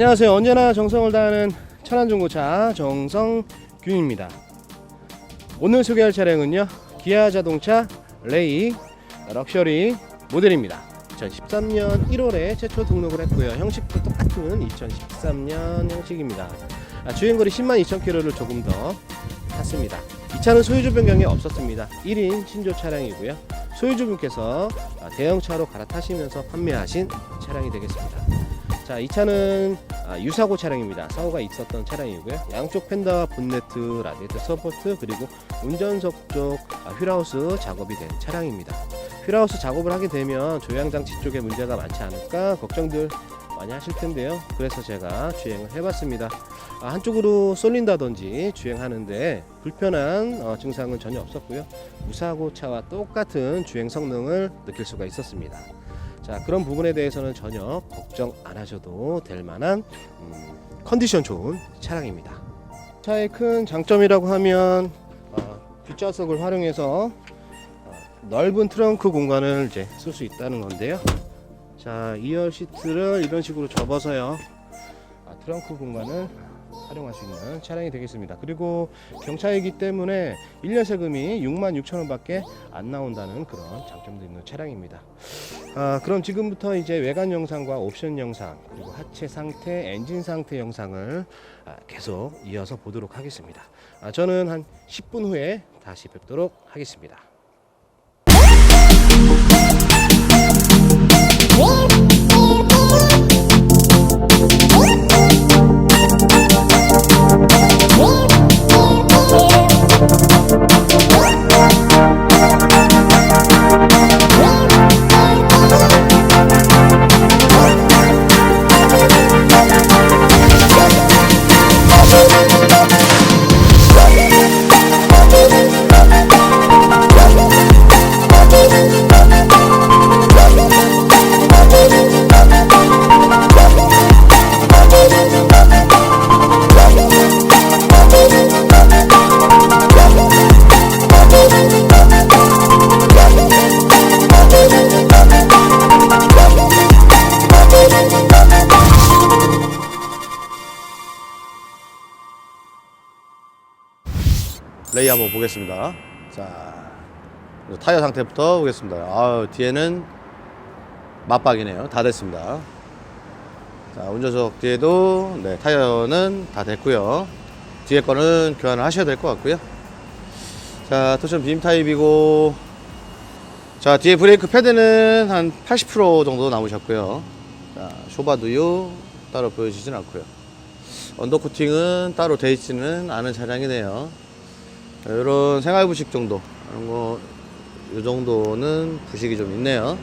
안녕하세요. 언제나 정성을 다하는 천안중고차 정성균입니다. 오늘 소개할 차량은요. 기아 자동차 레이 럭셔리 모델입니다. 2013년 1월에 최초 등록을 했고요. 형식도 똑같은 2013년 형식입니다. 아, 주행거리 10만 2천 킬로를 조금 더 탔습니다. 이 차는 소유주 변경이 없었습니다. 1인 신조 차량이고요. 소유주분께서 아, 대형차로 갈아타시면서 판매하신 차량이 되겠습니다. 자, 이 차는 아, 유사고 차량입니다. 사고가 있었던 차량이고요. 양쪽 펜더, 본네트, 라디에이터 서포트 그리고 운전석 쪽 아, 휠하우스 작업이 된 차량입니다. 휠하우스 작업을 하게 되면 조향장치 쪽에 문제가 많지 않을까 걱정들 많이 하실 텐데요. 그래서 제가 주행을 해봤습니다. 아, 한쪽으로 쏠린다든지 주행하는데 불편한 어, 증상은 전혀 없었고요. 무사고 차와 똑같은 주행 성능을 느낄 수가 있었습니다. 자 그런 부분에 대해서는 전혀 걱정 안 하셔도 될 만한 음, 컨디션 좋은 차량입니다. 차의 큰 장점이라고 하면 어, 뒷좌석을 활용해서 어, 넓은 트렁크 공간을 이제 쓸 수 있다는 건데요. 자 2열 시트를 이런 식으로 접어서요 아, 트렁크 공간을 활용할 수 있는 차량이 되겠습니다. 그리고 경차이기 때문에 1년 세금이 6만 6천 원밖에 안 나온다는 그런 장점도 있는 차량입니다. 아, 그럼 지금부터 이제 외관 영상과 옵션 영상 그리고 하체 상태, 엔진 상태 영상을 아, 계속 이어서 보도록 하겠습니다. 아, 저는 한 10분 후에 다시 뵙도록 하겠습니다. 레이 한번 보겠습니다. 자, 타이어 상태부터 보겠습니다. 아, 뒤에는 맞박이네요. 다 됐습니다. 자, 운전석 뒤에도 네, 타이어는 다 됐고요. 뒤에 거는 교환을 하셔야 될 것 같고요. 자, 토션 빔 타입이고 자, 뒤에 브레이크 패드는 한 80% 정도 남으셨고요. 자, 쇼바 두유 따로 보여지진 않고요. 언더 코팅은 따로 돼 있지는 않은 차량이네요. 이런 생활 부식 정도 이런 거 이 정도는 부식이 좀 있네요.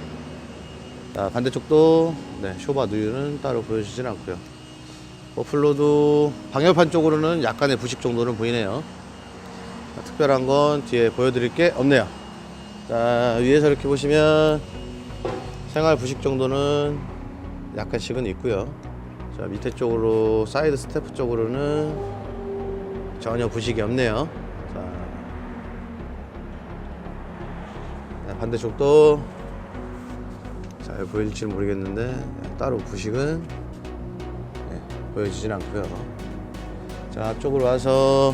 자, 반대쪽도 네, 쇼바 누유는 따로 보여지진 않고요. 머플러도 방열판 쪽으로는 약간의 부식 정도는 보이네요. 자, 특별한 건 뒤에 보여드릴 게 없네요. 자, 위에서 이렇게 보시면 생활 부식 정도는 약간씩은 있고요. 자, 밑에 쪽으로 사이드 스태프 쪽으로는 전혀 부식이 없네요. 반대쪽도 잘 보일지 모르겠는데 네, 따로 부식은 네, 보여지진 않고요. 자 앞쪽으로 와서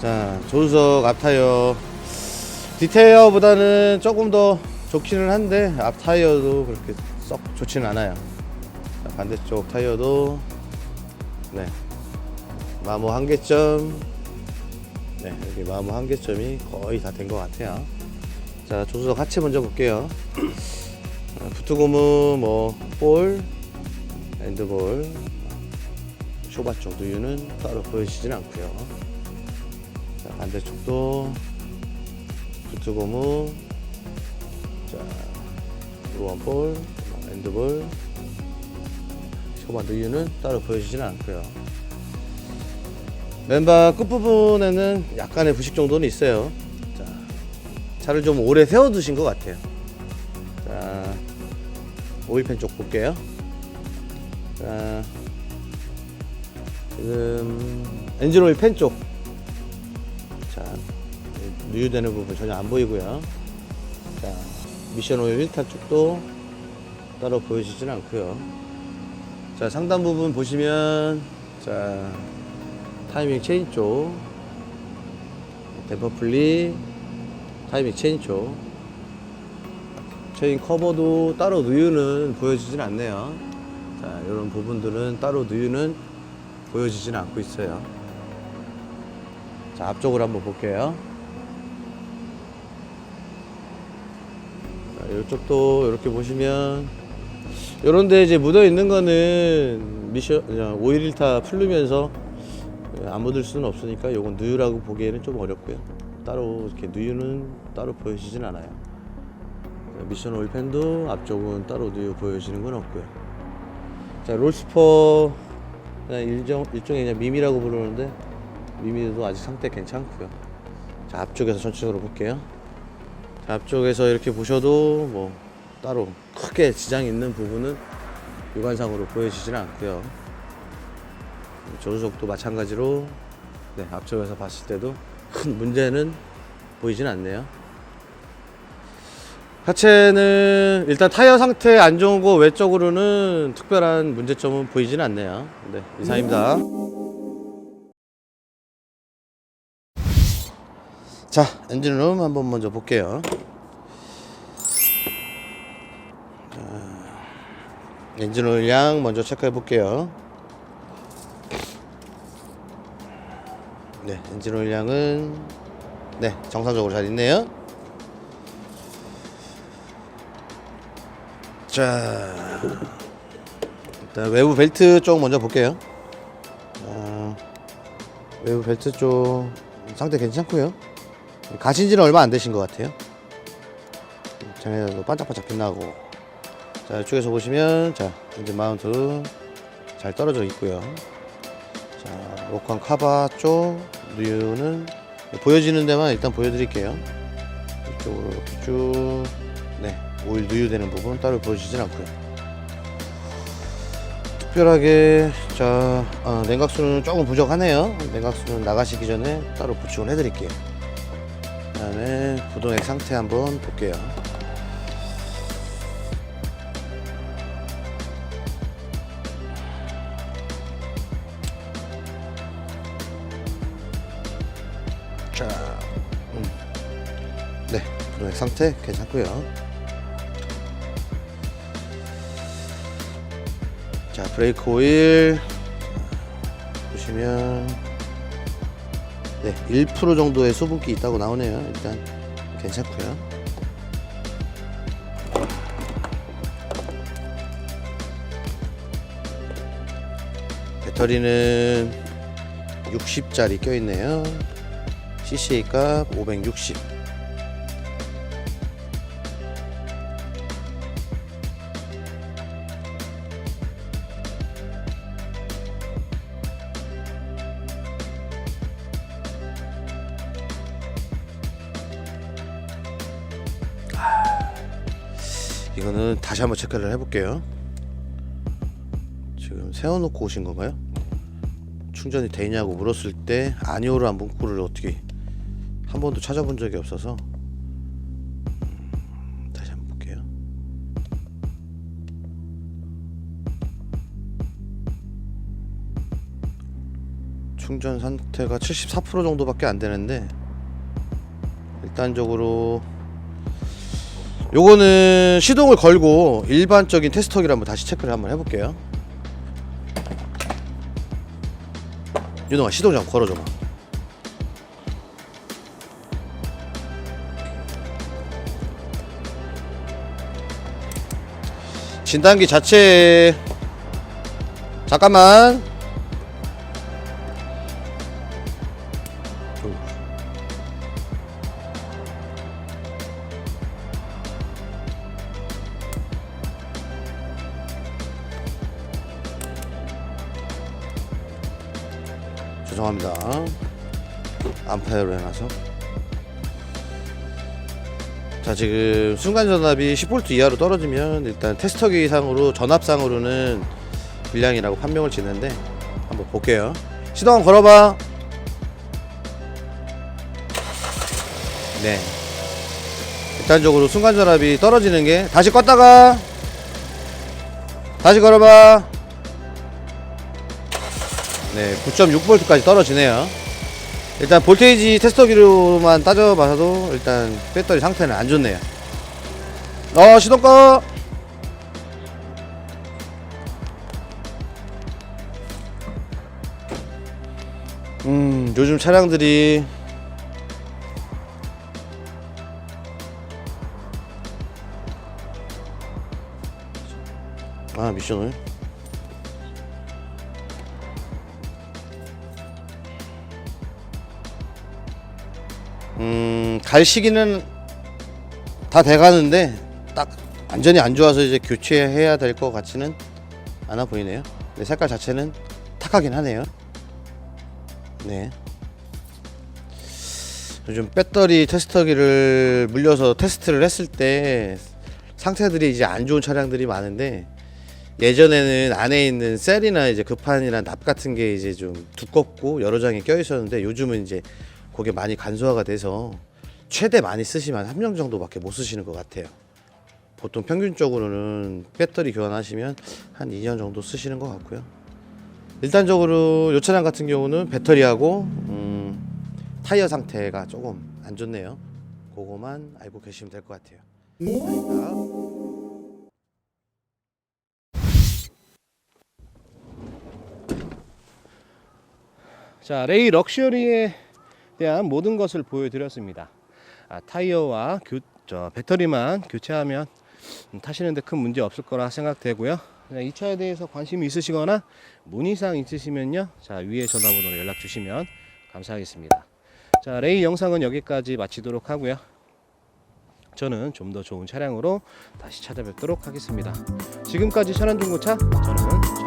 자 조수석 앞 타이어 디테일보다는 조금 더 좋기는 한데 앞 타이어도 그렇게 썩 좋지는 않아요. 자, 반대쪽 타이어도 네 마모 한계점 네 여기 마모 한계점이 거의 다 된 것 같아요. 자 조수석 하체 먼저 볼게요. 아, 부트고무 뭐 볼 엔드볼 쇼바 쪽 누유는 따로 보여지진 않고요. 자 반대쪽도 부트고무 자 루원볼 엔드볼 쇼바 누유는 따로 보여지진 않고요 맨바 끝부분에는 약간의 부식 정도는 있어요. 자, 차를 좀 오래 세워두신 것 같아요. 자, 오일팬 쪽 볼게요. 자, 지금 엔진 오일 팬 쪽. 자, 누유되는 부분 전혀 안 보이고요. 자, 미션 오일 1탄 쪽도 따로 보여지진 않고요. 자 상단 부분 보시면 자 타이밍 체인 쪽. 댐퍼 풀리. 타이밍 체인 쪽. 체인 커버도 따로 누유는 보여지진 않네요. 자 이런 부분들은 따로 누유는 보여지진 않고 있어요. 자 앞쪽으로 한번 볼게요. 자, 이쪽도 이렇게 보시면 요런데 이제 묻어 있는 거는 미션 그냥 오일 1타 풀르면서 안 묻을 수는 없으니까 요건 누유라고 보기에는 좀 어렵고요. 따로 이렇게 누유는 따로 보여지진 않아요. 자, 미션 오일 팬도 앞쪽은 따로 누유 보여지는 건 없고요. 자 롤스퍼 일정 일종의 그냥 미미라고 부르는데 미미도 아직 상태 괜찮고요. 자 앞쪽에서 전체적으로 볼게요. 자, 앞쪽에서 이렇게 보셔도 뭐 따로 크게 지장 있는 부분은 육안상으로 보여지지는 않고요. 조수석도 마찬가지로 네, 앞쪽에서 봤을 때도 큰 문제는 보이진 않네요. 하체는 일단 타이어 상태 안 좋은 거 외적으로는 특별한 문제점은 보이진 않네요. 네, 이상입니다. 자, 엔진룸 한번 먼저 볼게요. 엔진 오일 양 먼저 체크해 볼게요. 네, 엔진 오일 양은 네, 정상적으로 잘 있네요. 자, 일단 외부 벨트 쪽 먼저 볼게요. 어, 외부 벨트 쪽 상태 괜찮고요. 가신 지는 얼마 안 되신 것 같아요. 장애도 반짝반짝 빛나고 자 이쪽에서 보시면 자 엔진 마운트 잘 떨어져 있고요 자 로컨 카바 쪽 누유는 보여지는 데만 일단 보여드릴게요. 이쪽으로 이렇게 쭉네 오일 누유되는 부분 따로 보여지진 않고요. 특별하게 자 아, 냉각수는 조금 부족하네요. 냉각수는 나가시기 전에 따로 부축을 해드릴게요. 그 다음에 구동액 상태 한번 볼게요 네, 구동액 상태 괜찮고요. 자, 브레이크 오일 자, 보시면 네, 1% 정도의 수분기 있다고 나오네요. 일단 괜찮고요. 배터리는 60짜리 껴있네요. CCA 값 560. 이거는 다시 한번 체크를 해볼게요. 지금 세워놓고 오신 건가요? 충전이 되냐고 물었을 때 아니오라는 문구를 어떻게 한 번도 찾아본 적이 없어서 음, 다시 한번 볼게요. 충전 상태가 74% 정도밖에 안 되는데 일단적으로 요거는 시동을 걸고 일반적인 테스터기를 한번 다시 체크를 한번 해볼게요. 윤호가 시동 좀 걸어줘봐. 진단기 자체 잠깐만 죄송합니다. 암페어로 해놔서. 자 지금 순간 전압이 10V 이하로 떨어지면 일단 테스터기 상으로 전압상으로는 불량이라고 판명을 짓는데 한번 볼게요. 시동 걸어봐. 네. 일단적으로 순간 전압이 떨어지는 게 다시 껐다가 다시 걸어봐 네, 9.6V까지 떨어지네요. 일단 볼테이지 테스터기로만 따져봐서도 일단 배터리 상태는 안 좋네요. 어, 시동 꺼! 음, 요즘 차량들이 아, 미션을 음, 갈 시기는 다 돼가는데 딱 완전히 안 좋아서 이제 교체해야 될 것 같지는 않아 보이네요. 근데 색깔 자체는 탁하긴 하네요. 네. 요즘 배터리 테스터기를 물려서 테스트를 했을 때 상태들이 이제 안 좋은 차량들이 많은데 예전에는 안에 있는 셀이나 이제 급판이나 납 같은 게 이제 좀 두껍고 여러 장이 껴 있었는데 요즘은 이제 그게 많이 간소화가 돼서 최대 많이 쓰시면 한 명 정도밖에 못 쓰시는 것 같아요. 보통 평균적으로는 배터리 교환하시면 한 2년 정도 쓰시는 것 같고요. 일단적으로 이 차량 같은 경우는 배터리하고 음, 타이어 상태가 조금 안 좋네요. 그거만 알고 계시면 될 것 같아요. 아이가. 자, 레이 럭셔리에 대한 모든 것을 보여드렸습니다. 아, 타이어와 교, 저, 배터리만 교체하면 음, 타시는데 큰 문제 없을 거라 생각되고요. 네, 이 차에 대해서 관심이 있으시거나 문의사항 있으시면요. 자, 위에 전화번호로 연락 주시면 감사하겠습니다. 자, 레이 영상은 여기까지 마치도록 하고요. 저는 좀 더 좋은 차량으로 다시 찾아뵙도록 하겠습니다. 지금까지 천안중고차 저는